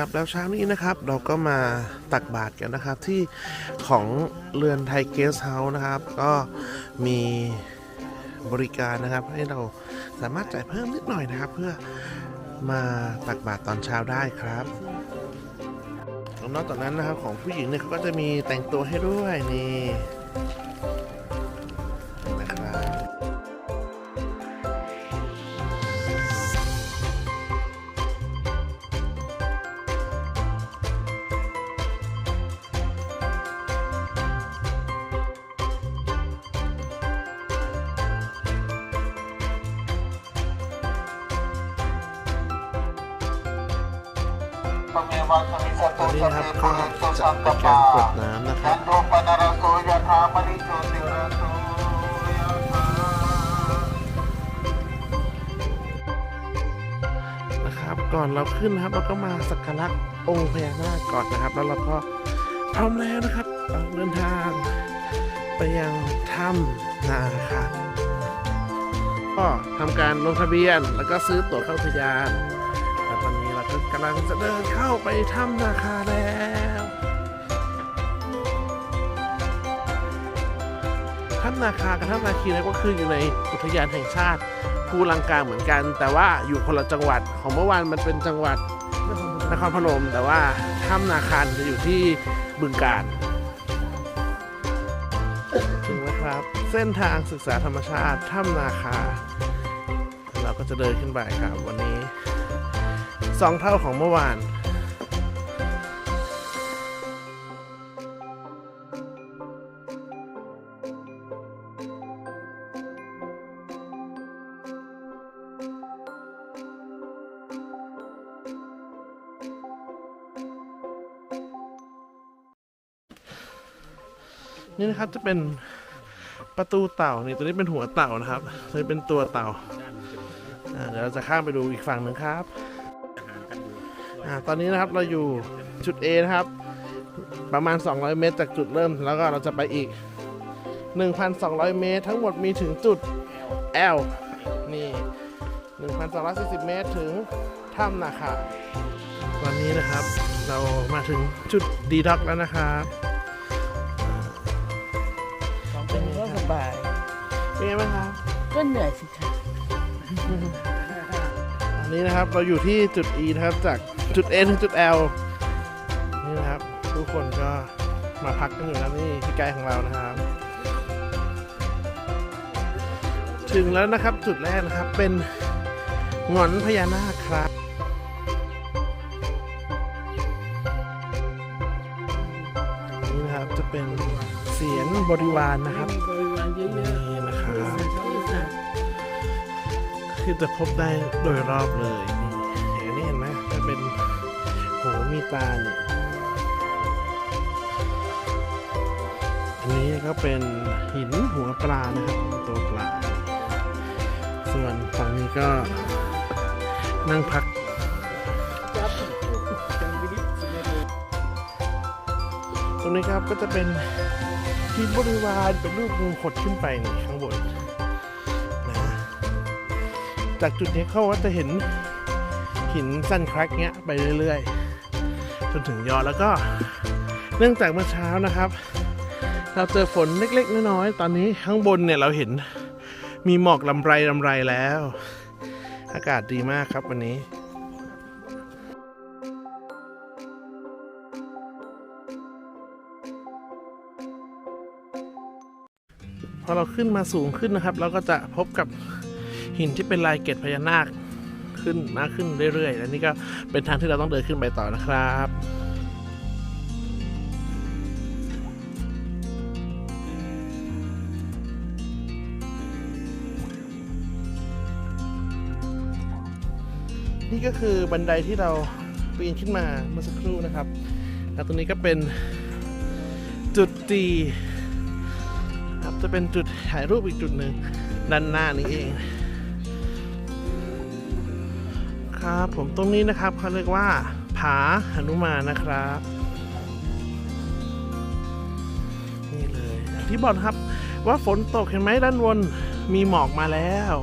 นะครับ แล้วเช้านี้นะครับเราก็มาตักบาตรกันนะครับที่ของเรือนไทยเกสเฮาส์นะครับ ก็มีบริการนะครับ ให้เราสามารถจ่ายเพิ่มนิดหน่อยนะครับ เพื่อมาตักบาตรตอนเช้าได้ครับนอกจากนั้นนะครับของผู้หญิงเนี่ยเขาก็จะมีแต่งตัวให้ด้วยนี่ ตอนนี้นะครับก็จะเป็นการกดน้ำนะครับนะครับ ก่อนเราขึ้นนะครับเราก็มาสักการะองค์พญานาคก่อนนะครับ แล้วเราก็พร้อมแล้วนะครับออเดินทางไปยังถ้ำนาคาก็ทำการลงทะเบียนแล้วก็ซื้อตั๋วเข้าอุทยานำลังจะเดินเข้าไปถ้ำนาคาแล้วถ้ำนาคากับถ้ำนาคีนี่ยก็คืออยู่ในอุทยานแห่งชาติภูลังกาเหมือนกัน แต่ว่าอยู่คนละจังหวัดของเมื่อวานมันเป็นจังหวัดนครพนม แต่ว่าถ้ำนาคาจะอยู่ที่บึงกาฬถึงแล้วครับ เส้นทางศึกษาธรรมชาติถ้ำนาคา เราก็จะเดินขึ้นไปครับวันนี้ สองเท่าของเมื่อวานนี่นะครับจะเป็นประตูเต่านี่ตัวนี้เป็นหัวเต่านะครับตัวนี้เป็นตัวเต่าอ่าเดี๋ยวเราจะข้ามไปดูอีกฝั่งหนึ่งครับ อ่าตอนนี้นะครับเราอยู่จุด A นะครับ ประมาณ 200 เมตรจากจุดเริ่ม แล้วก็เราจะไปอีก 1,200 เมตร ทั้งหมดมีถึงจุด L นี่ 1,240 เมตรถึงถ้ำนาคาตอนนี้นะครับ เรามาถึงจุดดีด็อกแล้วนะครับเป็นไงสบาย เป็นไงบ้างครับ ก็เหนื่อยสิคะ อันนี้นะครับเราอยู่ที่จุด E นะครับจาก จุด N ถึงจุด L นี่นะครับทุกคนก็มาพักกันอยู่นะนี่พี่ไกด์ของเรานะครับ ถึงแล้วนะครับจุดแรกนะครับเป็นหงอนพญานาคครับ นี่นะครับจะเป็นเสียงบริวารนะครับนี่นะครับๆชอบอีสานคือจะพบได้โดยรอบเลย ตาเนี่ยอันนี้ก็เป็นหินหัวปลานะครับตัวปลา ส่วนฝั่งนี้ก็นั่งพักตรงนี้ครับก็จะเป็นหินบริวารเป็นรูปงูขดขึ้นไปนี่ข้างบนนะจากจุดนี้เข้าว่าจะเห็นหินสั้นครักเงี้ยไปเรื่อยๆ จนถึงยอดแล้วก็ เนื่องจากเมื่อเช้านะครับ เราเจอฝนเล็กๆน้อยๆตอนนี้ข้างบนเนี่ยเราเห็นมีหมอกลำไรลำไรแล้ว อากาศดีมากครับวันนี้พอเราขึ้นมาสูงขึ้นนะครับ เราก็จะพบกับหินที่เป็นลายเกล็ดพญานาค ขึ้นมากขึ้นเรื่อยๆและนี่ก็เป็นทางที่เราต้องเดินขึ้นไปต่อนะครับนี่ก็คือบันไดที่เราปีนขึ้นมาเมื่อสักครู่นะครับ แล้วตรงนี้ก็เป็นจุดตีครับจะเป็นจุดถ่ายรูปอีกจุดหนึ่งด้านหน้านี้เอง ครับ ผมตรงนี้นะครับเขาเรียกว่า ผาหนุมานนะครับ นี่เลยอย่างที่บอกครับว่าฝนตกเห็นไหมด้านบนมีหมอกมาแล้ว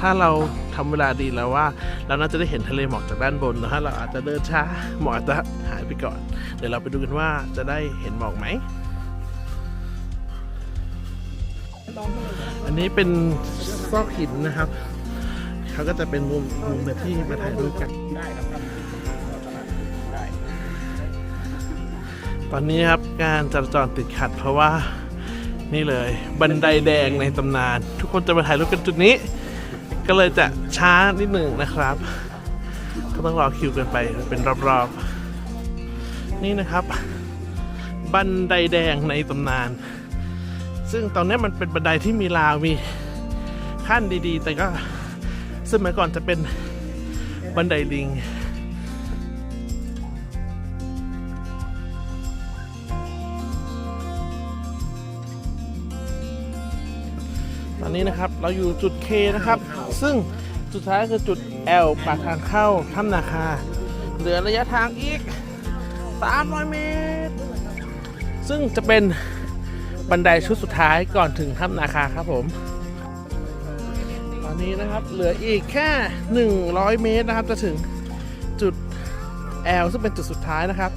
ถ้าเราทำเวลาดีแล้วว่า เราน่าจะได้เห็นทะเลหมอกจากด้านบนนะฮะเราอาจจะเดินช้าหมอกอาจจะหายไปก่อน เดี๋ยวเราไปดูกันว่าจะได้เห็นหมอกไหมอันนี้เป็นซอกหินนะครับ เขาก็จะเป็นมุมมุมแบบที่มาถ่ายรูปกันตอนนี้ครับการจราจรติดขัดเพราะว่านี่เลยบันไดแดงในตำนาน ทุกคนจะมาถ่ายรูปกันจุดนี้ ก็เลยจะช้านิดหนึ่งนะครับ ก็ต้องรอคิวกันไปเป็นรอบๆ นี่นะครับ บันไดแดงในตำนาน ซึ่งตอนนี้มันเป็นบันไดที่มีราวมีขั้นดีๆ แต่ก็ สมัยก่อนจะเป็นบันไดลิงตอนนี้นะครับเราอยู่จุด K นะครับ ซึ่งสุดท้ายคือจุด L ปากทางเข้าถ้ำนาคา เหลือระยะทางอีก 300 เมตร ซึ่งจะเป็นบันไดชุดสุดท้ายก่อนถึงถ้ำนาคาครับผม ตอนนี้นะครับเหลืออีกแค่ 100 เมตรนะครับ จะถึงจุด L ซึ่งเป็นจุดสุดท้ายนะครับ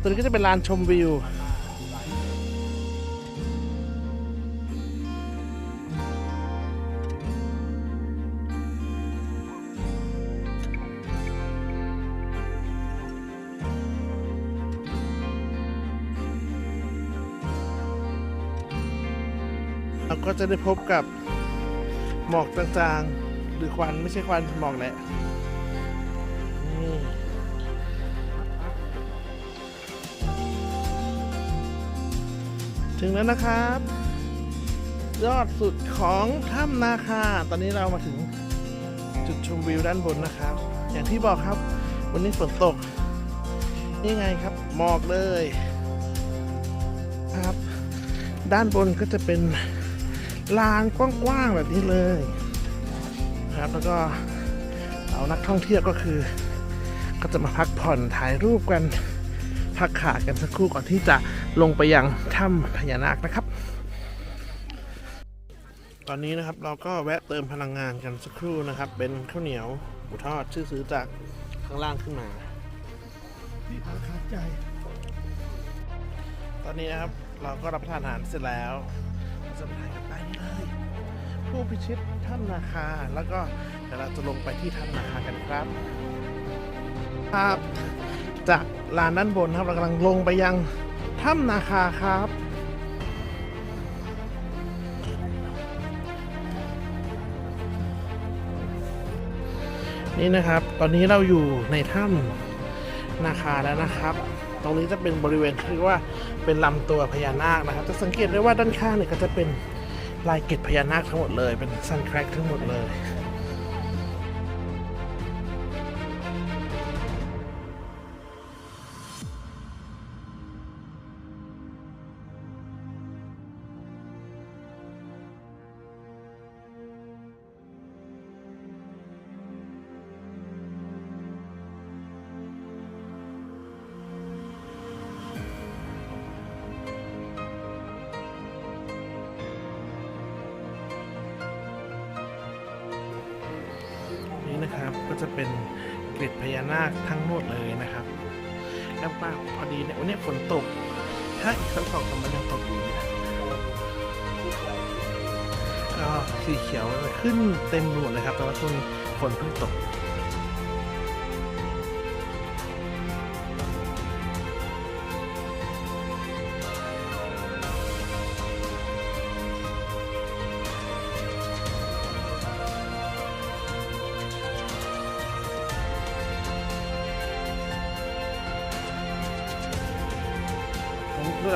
ตัวนี้ก็จะเป็นลานชมวิวเราก็จะได้พบกับ หมอกจางๆ หรือควันไม่ใช่ควันหมอกแหละถึงแล้วนะครับ ยอดสุดของถ้ำนาคา ตอนนี้เรามาถึงจุดชมวิวด้านบนนะครับ อย่างที่บอกครับ วันนี้ฝนตก นี่ไงครับหมอกเลย ครับ ด้านบนก็จะเป็น ลานกว้างๆแบบนี้เลยนะครับแล้วก็เอานักท่องเที่ยวก็คือ ก็จะมาพักผ่อนถ่ายรูปกันพักขากันสักครู่ก่อนที่จะลงไปยังถ้ำพญานาคนะครับ ตอนนี้นะครับเราก็แวะเติมพลังงานกันสักครู่นะครับ เป็นข้าวเหนียวหมูทอดชื่อซื้อจากข้างล่างขึ้นมาพี่พาขาดใจ ตอนนี้นะครับเราก็รับประทานอาหารเสร็จแล้ว เราจะไปถ่ายกันใต้นี้เลย ผู้พิชิตถ้ำนาคาแล้วก็เดี๋ยวเราจะลงไปที่ถ้ำนาคากันครับครับจากลานด้านบนครับเรากำลังลงไปยังถ้ำนาคาครับนี่นะครับ ตอนนี้เราอยู่ในถ้ำนาคาแล้วนะครับ ตรงนี้จะเป็นบริเวณที่เรียกว่า เป็นลำตัวพญานาคนะครับ จะสังเกตได้ว่าด้านข้างเนี่ยก็จะเป็นลายเกล็ดพญานาคทั้งหมดเลย เป็นซันแครกทั้งหมดเลย นาคทั้งหมดเลยนะครับแล้วว่าพอดีเนี่ยวันนี้ฝนตก ถ้าอีกสักสองสามวันยังตกอยู่เนี่ยก็สีเขียวขึ้นเต็มหมดเลยครับแต่ว่าช่วงนี้ฝนเพิ่งตก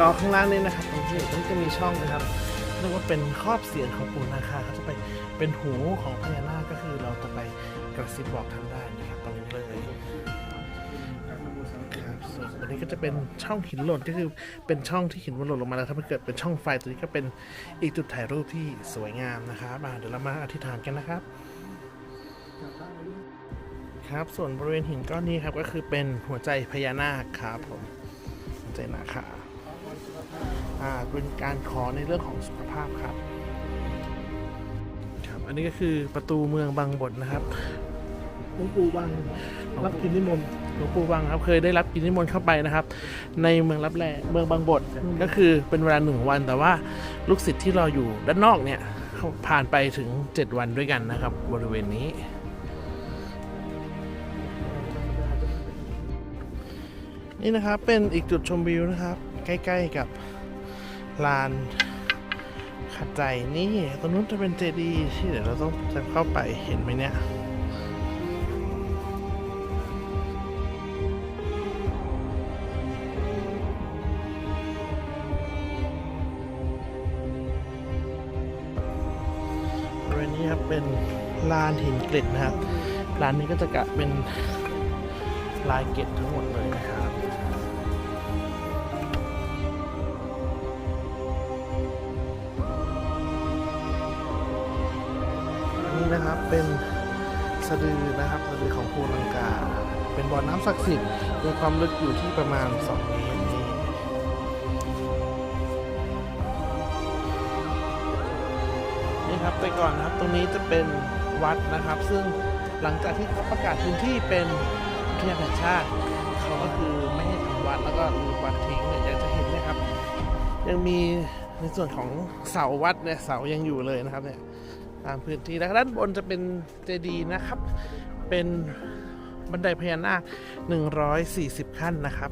ออข้างล่างนี่นะครับตรงที่ตรงจะมีช่องนะครับเรียกว่าเป็นครอบเสียงของปู่นาคาเขาจะไปเป็นหูของพญานาคก็คือเราจะไปกระซิบบอกท่านได้นะครับตรงนี้เลยครับส่วนอันนี้ก็จะเป็นช่องหินหล่นก็คือเป็นช่องที่หินมันหล่นลงมาแล้วถ้ามันเกิดเป็นช่องไฟตัวนี้ก็เป็นอีกจุดถ่ายรูปที่สวยงามนะครับเดี๋ยวเรามาอธิษฐานกันนะครับ ครับส่วนบริเวณหินก้อนนี้ครับก็คือเป็นหัวใจพญานาคครับผมหัวใจนาคา เป็นการขอในเรื่องของสุขภาพครับครับ อันนี้ก็คือประตูเมืองบางบทนะครับหลวงปู่บังรับกินนิมนต์หลวงปู่วังครับเคยได้รับกิจนิมนต์เข้าไปนะครับ ในเมืองรับแลเมืองบางบทก็คือเป็นเวลาหนึ่งวัน แต่ว่าลูกศิษย์ที่รออยู่ด้านนอกเนี่ยเขาผ่านไปถึง 7 วันด้วยกันนะครับ บริเวณนี้ นี่นะครับเป็นอีกจุดชมวิวนะครับ ใกล้ ๆ กับ ลานขัดใจนี่ตรงนู้นจะเป็นเจดีย์ที่เดี๋ยวเราต้องจะเข้าไปเห็นไหมเนี่ยบริเวณนี้ครับเป็นลานหินเกล็ดนะครับลานนี้ก็จะกะเป็นลายเกล็ดทั้งหมดเลยนะครับ นะครับเป็นสะดือนะครับสะดือของภูลังกา เป็นบ่อน้ำศักดิ์สิทธิ์มีความลึกอยู่ที่ประมาณ 2 เมตรนี่นี่ครับไปก่อนนะครับตรงนี้จะเป็นวัดนะครับ ซึ่งหลังจากที่เขาประกาศพื้นที่เป็นอุทยานแห่งชาติเขาก็คือไม่ให้ทำวัดแล้วก็รื้อวัดทิ้งเนี่ยอยากจะเห็นนะครับ ยังมีในส่วนของเสาวัดเนี่ยเสายังอยู่เลยนะครับเนี่ย ตามพื้นที่แล้วด้านบนจะเป็นเจดีย์นะครับ เป็นบันไดพญานาค 140 ขั้นนะครับ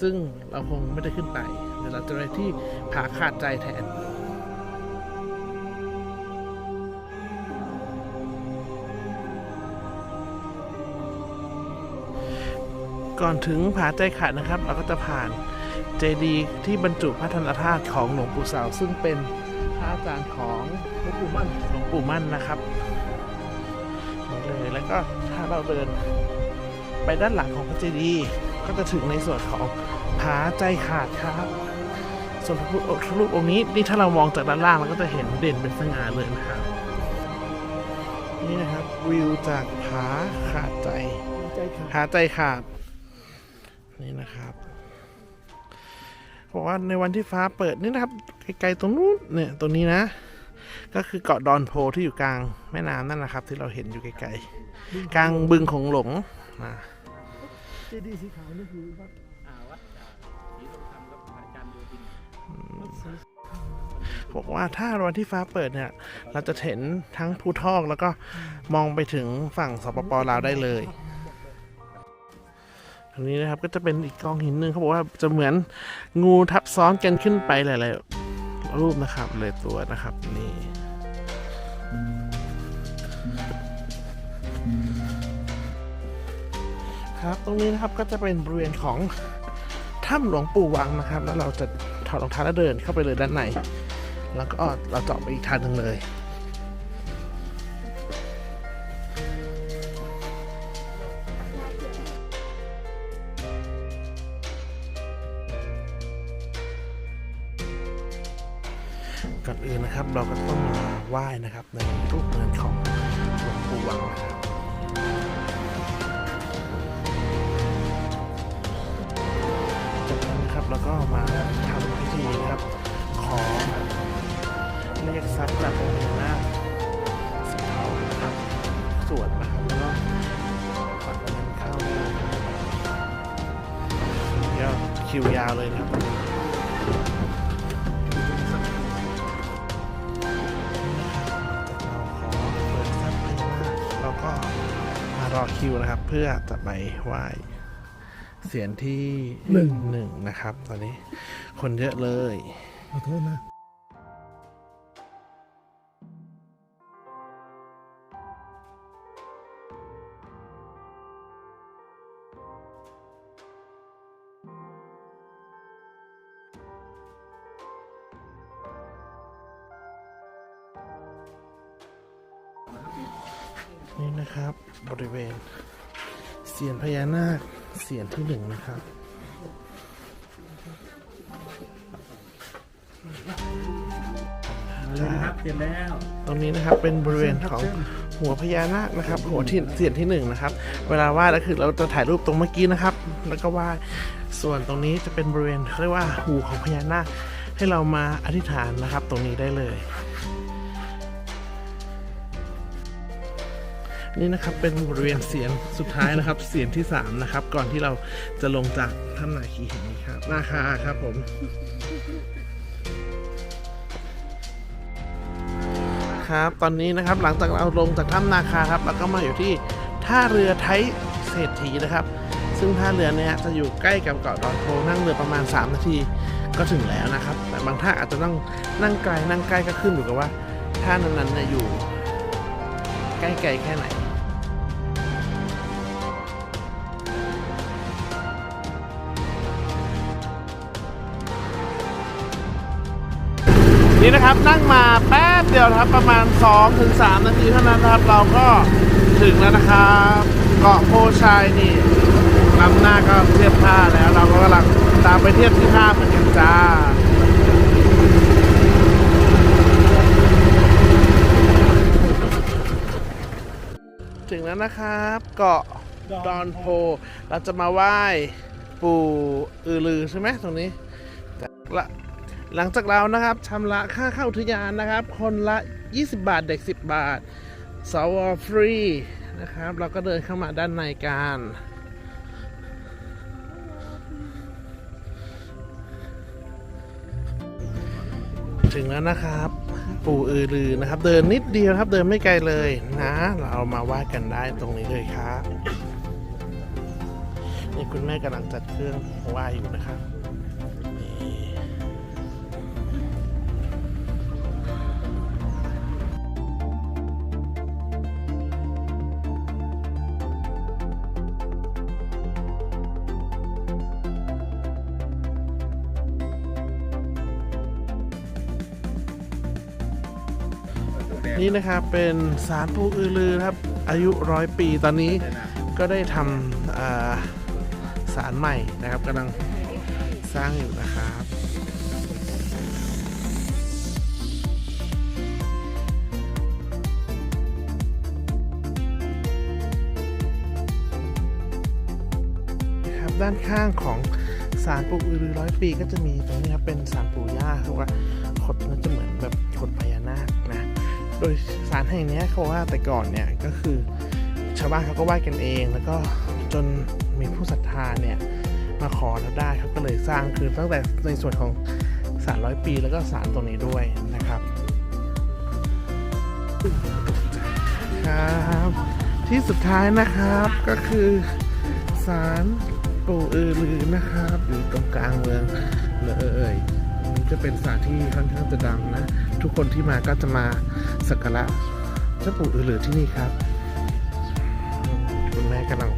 ซึ่งเราคงไม่ได้ขึ้นไป เดี๋ยวเราจะไปที่ผาขาดใจแทนก่อนถึงผาใจขาดนะครับ เราก็จะผ่านเจดีย์ที่บรรจุพระธนธาตุของหลวงปู่เสาซึ่งเป็น พระอาจารย์ของหลวงปู่มั่นหลวงปู่มั่นนะครับนี่เลยแล้วก็ถ้าเราเดินไปด้านหลังของพระเจดีย์ก็จะถึงในส่วนของผาใจขาดครับ ส่วนพระพุทธรูปองค์นี้นี่ถ้าเรามองจากด้านล่างเราก็จะเห็นเด่นเป็นสง่าเลยนะครับนี่นะครับวิวจากผาขาดใจใจขาดหาใจขาดนี่นะครับ บอกว่าในวันที่ฟ้าเปิดนี่นะครับไกลๆตรงนู้นเนี่ยตรงนี้นะ ก็คือเกาะดอนโพที่อยู่กลางแม่น้ำนั่นนะครับ ที่เราเห็นอยู่ไกลๆกลางบึงของหลงนะเจดีย์สีขาวนี่คือวัดอ่าวัดอ่าศรีทรงธรรมกับอาจารย์โยธินวัดศรีบอกว่าถ้าวันที่ฟ้าเปิดเนี่ย เราจะเห็นทั้งภูทอกแล้วก็มองไปถึงฝั่งสปปลาวได้เลยต รงนี้นะครับก็จะเป็นอีกกองหินหนึ่งเขาบอกว่าจะเหมือนงูทับซ้อนกันขึ้นไปหลายๆรูปนะครับเลยตัวนะครับนี่ครับตรงนี้นะครับก็จะเป็นบริเวณของถ้ำหลวงปู่วังนะครับ แล้วเราจะถอดรองเท้าแล้วเดินเข้าไปเลยด้านใน แล้วก็เราเจาะไปอีกทางหนึ่งเลย นะครับในรูปเงินของหลวงปู่วังนะครับจากนั้นนะครับเราก็มาทำพิธีนะครับขอเรียกทรัพย์จากองค์พญานาคสีทองนะครับสวดนะครับแล้วก็ปัดเงินเข้าเดี๋ยวคิวยาวเลยนะครับ คิวนะครับ เพื่อจะไปไหว้เสียงที่หนึ่งหนึ่งนะครับ ตอนนี้ คนเยอะเลยขอโทษนะ สียนพญานาคเสียนที่หนึ่งนะครับครับเสร็จแล้ว ตรงนี้นะครับเป็นบริเวณของหัวพญานาคนะครับ หัวที่เสียนที่หนึ่งนะครับ เวลาไหว้ก็คือเราจะถ่ายรูปตรงเมื่อกี้นะครับ แล้วก็ไหว้ส่วนตรงนี้จะเป็นบริเวณเขาเรียกว่าหูของพญานาคให้เรามาอธิษฐานนะครับ ตรงนี้ได้เลย นี่นะครับเป็นบริเวณเสียงสุดท้ายนะครับ เสียงที่สามนะครับก่อนที่เราจะลงจากถ้ำนาคีแห่งนี้ครับนาคาครับผมครับตอนนี้นะครับหลังจากเราลงจากถ้ำนาคาครับเราก็มาอยู่ที่ท่าเรือไทยเศรษฐีนะครับ ซึ่งท่าเรือเนี่ยจะอยู่ใกล้กับเกาะดอนโพนั่งเรือประมาณ 3 นาทีก็ถึงแล้วนะครับ แต่บางท่าอาจจะต้องนั่งไกลนั่งใกล้ก็ขึ้นอยู่กับว่าท่านั้นๆเนี่ยอยู่ ใกล้ไกลแค่ไหนนี่นะครับนั่งมาแป๊บเดียวครับประมาณ 2-3 นาทีเท่านั้นครับ เราก็ถึงแล้วนะครับเกาะโพชัยนี่ลำหน้าก็เทียบท่าแล้ว เราก็กำลังตามไปเทียบที่ท่าเหมือนกันจ้า ถึง แล้วนะครับ เกาะดอนโพ เราจะมาไหว้ปู่อือลือใช่ไหมตรงนี้ละหลังจากเรานะครับชำระค่าเข้าอุทยานนะครับ คนละ 20 บาทเด็ก 10 บาทสวฟรีนะครับ เราก็เดินเข้ามาด้านในกันถึงแล้วนะครับ ปู่อือรือนะครับ เดินนิดเดียวครับเดินไม่ไกลเลยนะ เรามาไหว้กันได้ตรงนี้เลยครับนี่คุณแม่กำลังจัดเครื่องไหว้อยู่นะครับ นี่นะครับเป็นสารปูอือลือครับ อายุร้อยปีตอนนี้ก็ได้ทำอ่าสารใหม่นะครับกำลังสร้างอยู่นะครับครับด้านข้างของสารปู่อือรือร้อยปีก็จะมีตรงนี้ครับเป็นสารปู่ย่าเขาว่าขดมันจะเหมือนแบบขดพญานาค โดยสารแห่งนี้เขาว่าแต่ก่อนเนี่ยก็คือชาวบ้านเขาก็ไหว้กันเอง แล้วก็จนมีผู้ศรัทธาเนี่ยมาขอแล้วได้เขาก็เลยสร้างคือตั้งแต่ในส่วนของสารร้อยปีแล้วก็สารตรงนี้ด้วยนะครับครับ ที่สุดท้ายนะครับก็คือศาลปู่อือลือนะครับอยู่ตรงกลางเมืองเลยอันนี้จะเป็นศาลที่ค่อนข้างจะดังนะ ทุกคนที่มาก็จะมาสักการะเจ้าปู่อือหลือที่นี่ครับ คุณแม่กำลัง